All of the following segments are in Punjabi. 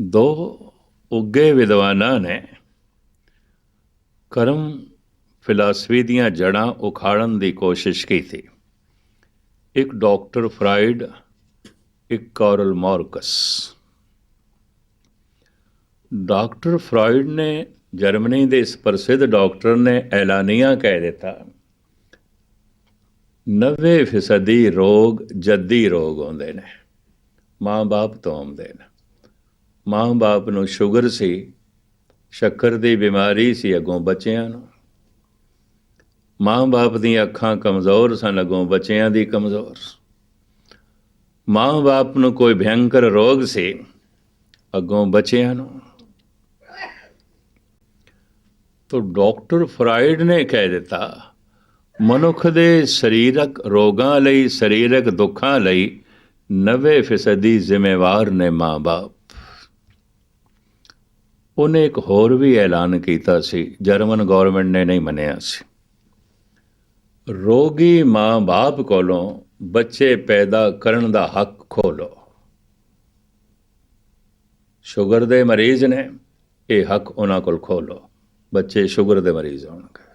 ਦੋ ਉੱਗੇ ਵਿਦਵਾਨਾਂ ਨੇ ਕਰਮ ਫਿਲਾਸਫੀ ਦੀਆਂ ਜੜਾਂ ਉਖਾੜਨ ਦੀ ਕੋਸ਼ਿਸ਼ ਕੀਤੀ। ਇੱਕ ਡਾਕਟਰ ਫਰਾਇਡ, ਇੱਕ ਕਾਰਲ ਮਾਰਕਸ। ਡਾਕਟਰ ਫਰਾਇਡ ਨੇ ਜਰਮਨੀ ਦੇ ਇਸ ਪ੍ਰਸਿੱਧ ਡਾਕਟਰ ਨੇ ਐਲਾਨੀਆ ਕਹਿ ਦਿੱਤਾ 90% ਰੋਗ ਜੱਦੀ ਰੋਗ ਹੁੰਦੇ ਨੇ, ਮਾਂ-ਬਾਪ ਤੋਂ ਆਉਂਦੇ ਨੇ। ਮਾਂ-ਬਾਪ ਨੂੰ ਸ਼ੂਗਰ ਸੀ, ਸ਼ੱਕਰ ਦੀ ਬਿਮਾਰੀ ਸੀ ਅਗੋਂ ਬੱਚਿਆਂ ਨੂੰ। ਮਾਂ-ਬਾਪ ਦੀਆਂ ਅੱਖਾਂ ਕਮਜ਼ੋਰ ਸਨ ਅਗੋਂ ਬੱਚਿਆਂ ਦੀ ਕਮਜ਼ੋਰ। ਮਾਂ-ਬਾਪ ਨੂੰ ਕੋਈ ਭਿਆਨਕ ਰੋਗ ਸੀ ਅੱਗੋਂ ਬੱਚਿਆਂ ਨੂੰ। ਤੋ ਡਾਕਟਰ ਫਰਾਇਡ ਨੇ ਕਹਿ ਦਿੱਤਾ, ਮਨੁੱਖ ਦੇ ਸਰੀਰਕ ਰੋਗਾਂ ਲਈ, ਸਰੀਰਕ ਦੁੱਖਾਂ ਲਈ 90% ਜ਼ਿੰਮੇਵਾਰ ਨੇ ਮਾਂ-ਬਾਪ। ਉਹਨੇ ਇੱਕ ਹੋਰ ਵੀ ਐਲਾਨ ਕੀਤਾ ਸੀ, ਜਰਮਨ ਗਵਰਨਮੈਂਟ ਨੇ ਨਹੀਂ ਮੰਨਿਆ ਸੀ। ਰੋਗੀ ਮਾਂ-ਬਾਪ ਕੋਲੋਂ ਬੱਚੇ ਪੈਦਾ ਕਰਨ ਦਾ ਹੱਕ ਖੋਲੋ ਸ਼ੂਗਰ ਦੇ ਮਰੀਜ਼ ਨੇ ਇਹ ਹੱਕ ਉਹਨਾਂ ਕੋਲ ਖੋਲੋ ਬੱਚੇ ਸ਼ੂਗਰ ਦੇ ਮਰੀਜ਼ ਹੋਣਗੇ।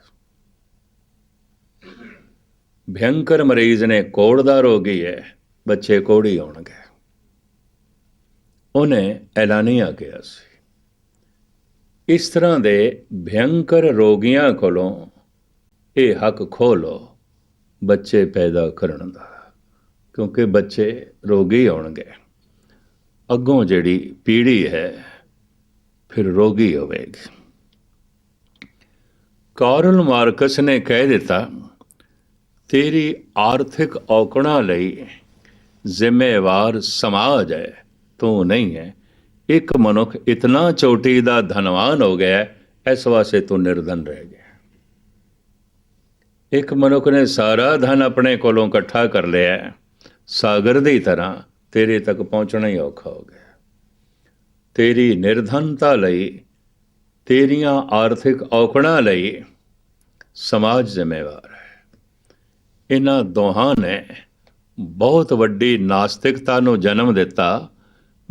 ਭਿਆਨਕ ਮਰੀਜ਼ ਨੇ ਕੋੜ ਦਾ ਰੋਗੀ ਹੈ, ਬੱਚੇ ਕੋੜੀ ਹੋਣਗੇ। ਉਹਨੇ ਐਲਾਨੀਆ ਕਿਹਾ ਸੀ। ਇਸ ਤਰ੍ਹਾਂ ਦੇ ਭਿਆਨਕ ਰੋਗੀਆਂ ਕੋਲੋਂ ਇਹ ਹੱਕ ਖੋਲੋ, ਬੱਚੇ ਪੈਦਾ ਕਰਨ ਦਾ, ਕਿਉਂਕਿ ਬੱਚੇ ਰੋਗੀ ਹੋਣਗੇ। ਅੱਗੋਂ ਜਿਹੜੀ ਪੀੜ੍ਹੀ ਹੈ, ਫਿਰ ਰੋਗੀ ਹੋਵੇਗੀ। ਕਾਰਲ ਮਾਰਕਸ ਨੇ ਕਹਿ ਦਿੱਤਾ, ਤੇਰੀ ਆਰਥਿਕ ਔਕੜਾਂ ਲਈ ਜ਼ਿੰਮੇਵਾਰ ਸਮਾਜ ਹੈ, ਤੂੰ ਨਹੀਂ ਹੈ। ਇੱਕ ਮਨੁੱਖ ਇਤਨਾ ਚੋਟੀ ਦਾ ਧਨਵਾਨ ਹੋ ਗਿਆ ਇਸ ਵਾਸਤੇ ਤੂੰ ਨਿਰਧਨ ਰਹਿ ਗਿਆ। ਇੱਕ ਮਨੁੱਖ ਨੇ ਸਾਰਾ ਧਨ ਆਪਣੇ ਕੋਲੋਂ ਇਕੱਠਾ ਕਰ ਲਿਆ ਸਾਗਰ ਦੀ ਤਰ੍ਹਾਂ ਤੇਰੇ ਤੱਕ ਪਹੁੰਚਣਾ ਹੀ ਔਖਾ ਹੋ ਗਿਆ। ਤੇਰੀ ਨਿਰਧਨਤਾ ਲਈ, ਤੇਰੀਆਂ ਆਰਥਿਕ ਔਕੜਾਂ ਲਈ ਸਮਾਜ ਜ਼ਿੰਮੇਵਾਰ ਹੈ। ਇਹਨਾਂ ਦੋਹਾਂ ਨੇ ਬਹੁਤ ਵੱਡੀ ਨਾਸਤਿਕਤਾ ਨੂੰ ਜਨਮ ਦਿੱਤਾ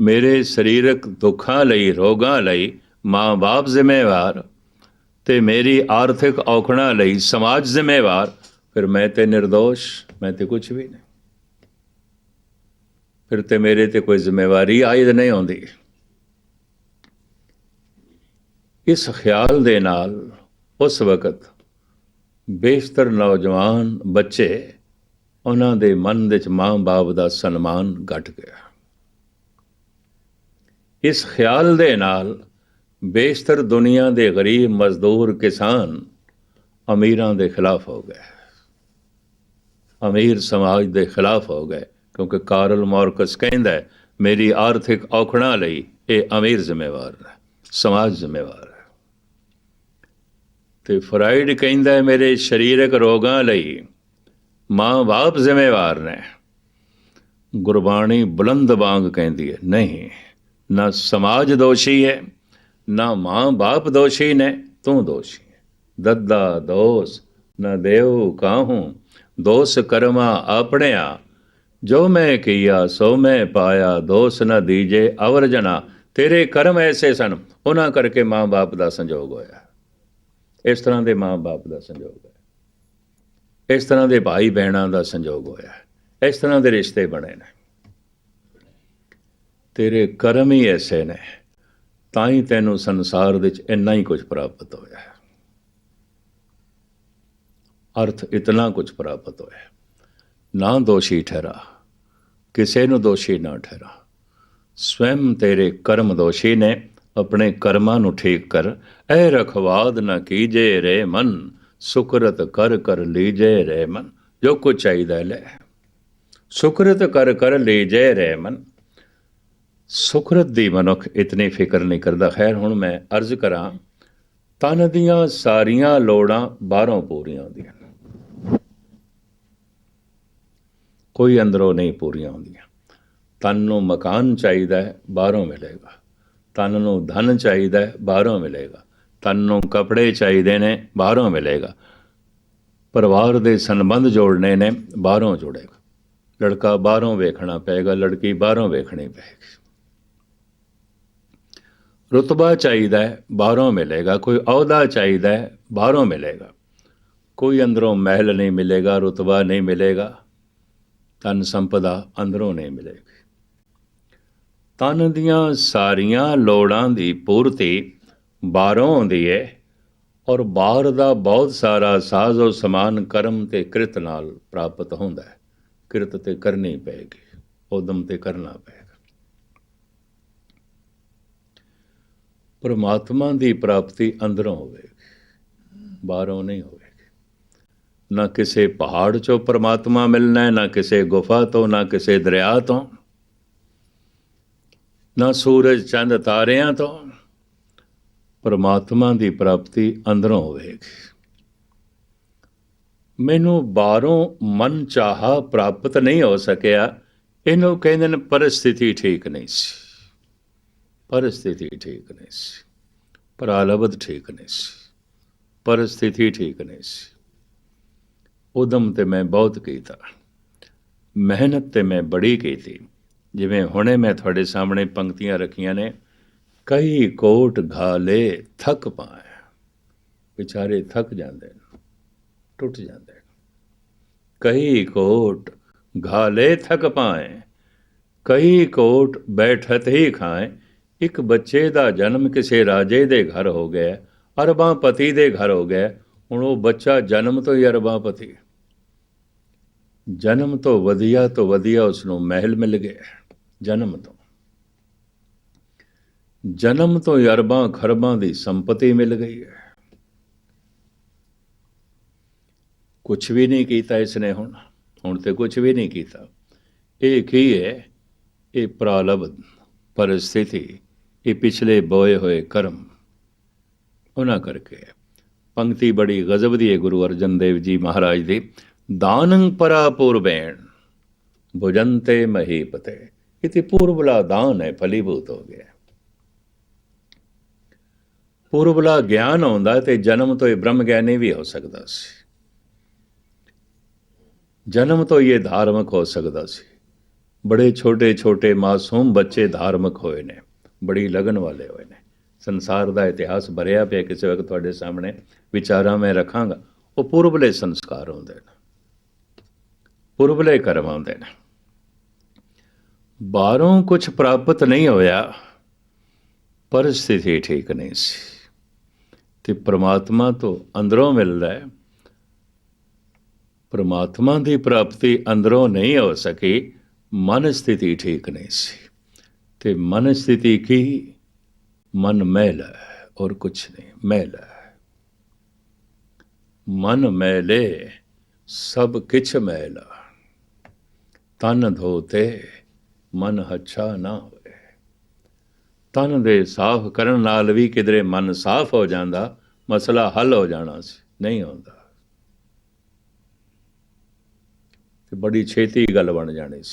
ਮੇਰੇ ਸਰੀਰਕ ਦੁੱਖਾਂ ਲਈ, ਰੋਗਾਂ ਲਈ ਮਾਂ-ਬਾਪ ਜ਼ਿੰਮੇਵਾਰ ਤੇ ਮੇਰੀ ਆਰਥਿਕ ਔਕੜਾਂ ਲਈ ਸਮਾਜ ਜ਼ਿੰਮੇਵਾਰ, ਫਿਰ ਮੈਂ ਤੇ નિર્ਦੋਸ਼ ਮੈਂ ਤੇ ਕੁਝ ਵੀ ਨਹੀਂ। ਫਿਰ ਤੇ ਮੇਰੇ ਤੇ ਕੋਈ ਜ਼ਿੰਮੇਵਾਰੀ ਆਇਦ ਨਹੀਂ ਆਉਂਦੀ। ਇਸ ਖਿਆਲ ਦੇ ਨਾਲ ਉਸ ਵਕਤ ਬੇਸ਼ਤਰ ਨੌਜਵਾਨ ਬੱਚੇ ਉਹਨਾਂ ਦੇ ਮਨ ਵਿੱਚ ਮਾਂ-ਬਾਪ ਦਾ ਸਨਮਾਨ ਘਟ ਗਿਆ। ਇਸ ਖਿਆਲ ਦੇ ਨਾਲ ਬੇਸ਼ਤਰ ਦੁਨੀਆ ਦੇ ਗਰੀਬ ਮਜ਼ਦੂਰ ਕਿਸਾਨ ਅਮੀਰਾਂ ਦੇ ਖਿਲਾਫ ਹੋ ਗਏ। ਅਮੀਰ ਸਮਾਜ ਦੇ ਖਿਲਾਫ ਹੋ ਗਏ, ਕਿਉਂਕਿ ਕਾਰਲ ਮਾਰਕਸ ਕਹਿੰਦਾ ਹੈ, ਮੇਰੀ ਆਰਥਿਕ ਔਖਣਾ ਲਈ ਇਹ ਅਮੀਰ ਜ਼ਿੰਮੇਵਾਰ ਹੈ, ਸਮਾਜ ਜ਼ਿੰਮੇਵਾਰ ਹੈ। ਤੇ ਫਰਾਇਡ ਕਹਿੰਦਾ ਹੈ, ਮੇਰੇ ਸਰੀਰਕ ਰੋਗਾਂ ਲਈ ਮਾਂ-ਬਾਪ ਜ਼ਿੰਮੇਵਾਰ ਨੇ। ਗੁਰਬਾਣੀ ਬੁਲੰਦ ਬਾਗ ਕਹਿੰਦੀ ਹੈ, ਨਹੀਂ ਨਾ ਸਮਾਜ ਦੋਸ਼ੀ ਹੈ, ਨਾ ਮਾਂ-ਬਾਪ ਦੋਸ਼ੀ ਨੇ, ਤੂੰ ਦੋਸ਼ੀ ਹੈ। ਦੱਦਾ ਦੋਸ ਨਾ ਦੇਵ ਕਾਹੂੰ, ਦੋਸ ਕਰਮਾ ਆਪਣਿਆ। ਜੋ ਮੈਂ ਕੀਆ, ਸੋ ਮੈਂ ਪਾਇਆ, ਦੋਸ ਨਾ ਦੀਜੇ ਅਵਰ ਜਨਾ। ਤੇਰੇ ਕਰਮ ਐਸੇ ਸਨ, ਉਹਨਾਂ ਕਰਕੇ ਮਾਂ-ਬਾਪ ਦਾ ਸੰਜੋਗ ਹੋਇਆ। ਇਸ ਤਰ੍ਹਾਂ ਦੇ ਮਾਂ-ਬਾਪ ਦਾ ਸੰਜੋਗ ਹੋਇਆ। ਇਸ ਤਰ੍ਹਾਂ ਦੇ ਭਾਈ ਭੈਣਾਂ ਦਾ ਸੰਜੋਗ ਹੋਇਆ। ਇਸ ਤਰ੍ਹਾਂ ਦੇ ਰਿਸ਼ਤੇ ਬਣੇ ਨੇ। ਤੇਰੇ ਕਰਮ ਹੀ ਐਸੇ ਨੇ, ਤਾਂ ਹੀ ਤੈਨੂੰ ਸੰਸਾਰ ਵਿੱਚ ਇੰਨਾ ਹੀ ਕੁਝ ਪ੍ਰਾਪਤ ਹੋਇਆ ਹੈ। ਅਰਥ ਇਤਨਾ ਕੁਝ ਪ੍ਰਾਪਤ ਹੋਇਆ ਨਾ ਦੋਸ਼ੀ ਠਹਿਰਾ, ਕਿਸੇ ਨੂੰ ਦੋਸ਼ੀ ਨਾ ਠਹਿਰਾ। ਸਵੈਮ ਤੇਰੇ ਕਰਮ ਦੋਸ਼ੀ ਨੇ, ਆਪਣੇ ਕਰਮਾਂ ਨੂੰ ਠੀਕ ਕਰ। ਐ ਰਖਵਾਦ ਨਾ ਕੀਜੇ ਰੇ ਮਨ, ਸੁਕਰਤ ਕਰ ਕਰ ਲੀਜੇ ਰੇ ਮਨ। ਜੋ ਕੁਝ ਚਾਹੀਦਾ ਲੈ। ਸੁਕਰਤ ਕਰ ਕਰ ਲੀਜੇ ਰੇ ਮਨ। ਸੁਖਰਤ ਦੀ ਮਨੁੱਖ ਇਤਨੀ ਫਿਕਰ ਨਹੀਂ ਕਰਦਾ। ਖੈਰ, ਹੁਣ ਮੈਂ ਅਰਜ਼ ਕਰਾਂ, ਤਨ ਦੀਆਂ ਸਾਰੀਆਂ ਲੋੜਾਂ ਬਾਹਰੋਂ ਪੂਰੀਆਂ ਹੁੰਦੀਆਂ ਕੋਈ ਅੰਦਰੋਂ ਨਹੀਂ ਪੂਰੀਆਂ ਹੁੰਦੀਆਂ। ਤਨ ਨੂੰ ਮਕਾਨ ਚਾਹੀਦਾ ਹੈ, ਬਾਹਰੋਂ ਮਿਲੇਗਾ। ਤਨ ਨੂੰ ਧਨ ਚਾਹੀਦਾ ਹੈ, ਬਾਹਰੋਂ ਮਿਲੇਗਾ। ਤਨ ਨੂੰ ਕੱਪੜੇ ਚਾਹੀਦੇ ਨੇ, ਬਾਹਰੋਂ ਮਿਲੇਗਾ। ਪਰਿਵਾਰ ਦੇ ਸੰਬੰਧ ਜੋੜਨੇ ਨੇ, ਬਾਹਰੋਂ ਜੋੜੇਗਾ। ਲੜਕਾ ਬਾਹਰੋਂ ਵੇਖਣਾ ਪਏਗਾ, ਲੜਕੀ ਬਾਹਰੋਂ ਵੇਖਣੀ ਪਏਗੀ। ਰੁਤਬਾ ਚਾਹੀਦਾ ਹੈ, ਬਾਹਰੋਂ ਮਿਲੇਗਾ। ਕੋਈ ਅਹੁਦਾ ਚਾਹੀਦਾ ਹੈ, ਬਾਹਰੋਂ ਮਿਲੇਗਾ। ਕੋਈ ਅੰਦਰੋਂ ਮਹਿਲ ਨਹੀਂ ਮਿਲੇਗਾ, ਰੁਤਬਾ ਨਹੀਂ ਮਿਲੇਗਾ। ਧਨ ਸੰਪਦਾ ਅੰਦਰੋਂ ਨਹੀਂ ਮਿਲੇਗੀ। ਤਨ ਦੀਆਂ ਸਾਰੀਆਂ ਲੋੜਾਂ ਦੀ ਪੂਰਤੀ ਬਾਹਰੋਂ ਆਉਂਦੀ ਹੈ ਔਰ ਬਾਹਰ ਦਾ ਬਹੁਤ ਸਾਰਾ ਸਾਜ਼ੋ ਸਮਾਨ ਕਰਮ ਤੇ ਕਿਰਤ ਨਾਲ ਪ੍ਰਾਪਤ ਹੁੰਦਾ ਹੈ। ਕਿਰਤ ਤੇ ਕਰਨੀ ਪਏਗੀ ਉਦਮ ਤੇ ਕਰਨਾ ਪਏਗਾ। ਪਰਮਾਤਮਾ ਦੀ ਪ੍ਰਾਪਤੀ ਅੰਦਰੋਂ ਹੋਵੇਗੀ ਬਾਹਰੋਂ ਨਹੀਂ ਹੋਵੇਗੀ ਨਾ ਕਿਸੇ ਪਹਾੜ ਚੋਂ ਪਰਮਾਤਮਾ ਮਿਲਣਾ ਹੈ, ਨਾ ਕਿਸੇ ਗੁਫਾ ਤੋਂ, ਨਾ ਕਿਸੇ ਦਰਿਆ ਤੋਂ, ਨਾ ਸੂਰਜ, ਚੰਦ, ਤਾਰਿਆਂ ਤੋਂ ਪਰਮਾਤਮਾ ਦੀ ਪ੍ਰਾਪਤੀ ਅੰਦਰੋਂ ਹੋਵੇਗੀ। ਮੈਨੂੰ ਬਾਹਰੋਂ ਮਨ ਚਾਹਾ ਪ੍ਰਾਪਤ ਨਹੀਂ ਹੋ ਸਕਿਆ, ਇਹਨੂੰ ਕਹਿੰਦੇ ਨੇ ਪਰਿਸਥਿਤੀ ਠੀਕ ਨਹੀਂ ਸੀ। ਪਰਿਸਥਿਤੀ ਠੀਕ ਨਹੀਂ ਸੀ ਪ੍ਰਾਲਬਧ ਠੀਕ ਨਹੀਂ ਸੀ ਪਰਿਸਥਿਤੀ ਠੀਕ ਨਹੀਂ ਸੀ ਉਦਮ ਤੇ ਮੈਂ ਬਹੁਤ ਕੀਤਾ ਮਿਹਨਤ ਤੇ ਮੈਂ ਬੜੀ ਕੀਤੀ ਜਿਵੇਂ ਹੁਣੇ ਮੈਂ ਤੁਹਾਡੇ ਸਾਹਮਣੇ ਪੰਕਤੀਆਂ ਰੱਖੀਆਂ ਨੇ ਕਈ ਕੋਟ ਘਾਲੇ ਥੱਕ ਪਾਏ ਵਿਚਾਰੇ ਥੱਕ ਜਾਂਦੇ ਨੇ ਟੁੱਟ ਜਾਂਦੇ ਨੇ ਕਈ ਕੋਟ ਘਾਲੇ ਥੱਕ ਪਾਏ ਕਈ ਕੋਟ ਬੈਠਤ ਹੀ ਖਾਏ ਇੱਕ ਬੱਚੇ ਦਾ ਜਨਮ ਕਿਸੇ ਰਾਜੇ ਦੇ ਘਰ ਹੋ ਗਿਆ, ਅਰਬਾਂ ਪਤੀ ਦੇ ਘਰ ਹੋ ਗਿਆ, ਹੁਣ ਉਹ ਬੱਚਾ ਜਨਮ ਤੋਂ ਹੀ ਅਰਬਾਂ ਪਤੀ ਜਨਮ ਤੋਂ ਵਧੀਆ ਤੋਂ ਵਧੀਆ ਉਸ ਨੂੰ ਮਹਿਲ ਮਿਲ ਗਿਆ, ਜਨਮ ਤੋਂ। ਜਨਮ ਤੋਂ ਹੀ ਅਰਬਾਂ ਖਰਬਾਂ ਦੀ ਸੰਪਤੀ ਮਿਲ ਗਈ ਹੈ। ਕੁਝ ਵੀ ਨਹੀਂ ਕੀਤਾ ਇਸ ਨੇ ਹੁਣ ਹੁਣ ਤੇ ਕੁਝ ਵੀ ਨਹੀਂ ਕੀਤਾ। ਇਹ ਕੀ ਹੈ? ਇਹ ਪ੍ਰਾਲਬਧ ਪਰਿਸਥਿਤੀ ਇਹ ਪਿਛਲੇ ਬੋਏ ਹੋਏ ਕਰਮ, ਉਹਨਾਂ ਕਰਕੇ ਹੈ। ਪੰਕਤੀ ਬੜੀ ਗਜ਼ਬ ਦੀ ਹੈ ਗੁਰੂ ਅਰਜਨ ਦੇਵ ਜੀ ਮਹਾਰਾਜ ਦੀ। ਦਾਨੰ ਪਰਾ ਪੂਰਬੈਣ ਭੁਜੰਤੇ ਮਹੀਪਤੇ। ਇਤੇ ਪੂਰਬਲਾ ਦਾਨ ਹੈ, ਫਲੀਭੂਤ ਹੋ ਗਿਆ। ਪੂਰਬਲਾ ਗਿਆਨ ਆਉਂਦਾ ਤੇ ਜਨਮ ਤੋਂ ਇਹ ਬ੍ਰਹਮ ਗਿਆਨੀ ਵੀ ਹੋ ਸਕਦਾ ਸੀ। ਜਨਮ ਤੋਂ ਹੀ ਇਹ ਧਾਰਮਿਕ ਹੋ ਸਕਦਾ ਸੀ। ਬੜੇ ਛੋਟੇ ਛੋਟੇ ਮਾਸੂਮ ਬੱਚੇ ਧਾਰਮਿਕ ਹੋਏ ਨੇ। ਬੜੀ ਲਗਨ ਵਾਲੇ ਹੋਏ ਨੇ। ਸੰਸਾਰ ਦਾ ਇਤਿਹਾਸ ਭਰਿਆ ਪਿਆ ਕਿਸੇ ਵਕਤ ਤੁਹਾਡੇ ਸਾਹਮਣੇ, ਵਿਚਾਰਾਂ ਮੈਂ ਰੱਖਾਂਗਾ। ਉਹ ਪੁਰਬਲੇ ਸੰਸਕਾਰ ਹੁੰਦੇ ਨੇ। ਪੁਰਬਲੇ ਕਰਮ ਹੁੰਦੇ ਨੇ। ਬਾਹਰੋਂ ਕੁਝ ਪ੍ਰਾਪਤ ਨਹੀਂ ਹੋਇਆ, ਪਰ ਸਥਿਤੀ ਠੀਕ ਨਹੀਂ ਸੀ। ਤੇ ਪ੍ਰਮਾਤਮਾ ਤੋਂ ਅੰਦਰੋਂ ਮਿਲਦਾ ਹੈ, ਪ੍ਰਮਾਤਮਾ ਦੀ ਪ੍ਰਾਪਤੀ ਅੰਦਰੋਂ ਨਹੀਂ ਹੋ ਸਕੀ, ਮਨ ਸਥਿਤੀ ਠੀਕ ਨਹੀਂ ਸੀ। ਤੇ ਮਨ ਸਥਿਤੀ ਕੀ? ਮਨ ਮੈਲ ਹੈ ਔਰ ਕੁਛ ਨਹੀਂ, ਮੈਲ ਹੈ। ਮਨ ਮੈਲੇ, ਸਭ ਕਿਛ ਮੈਲਾ ਤਨ ਧੋਤੇ, ਮਨ ਹੱਛਾ ਨਾ ਹੋਵੇ ਤਨ ਦੇ ਸਾਫ਼ ਕਰਨ ਨਾਲ ਵੀ ਕਿਧਰੇ ਮਨ ਸਾਫ਼ ਹੋ ਜਾਂਦਾ, ਮਸਲਾ ਹੱਲ ਹੋ ਜਾਣਾ ਸੀ, ਨਹੀਂ ਹੁੰਦਾ। ਤੇ ਬੜੀ ਛੇਤੀ ਗੱਲ ਬਣ ਜਾਣੀ ਸੀ।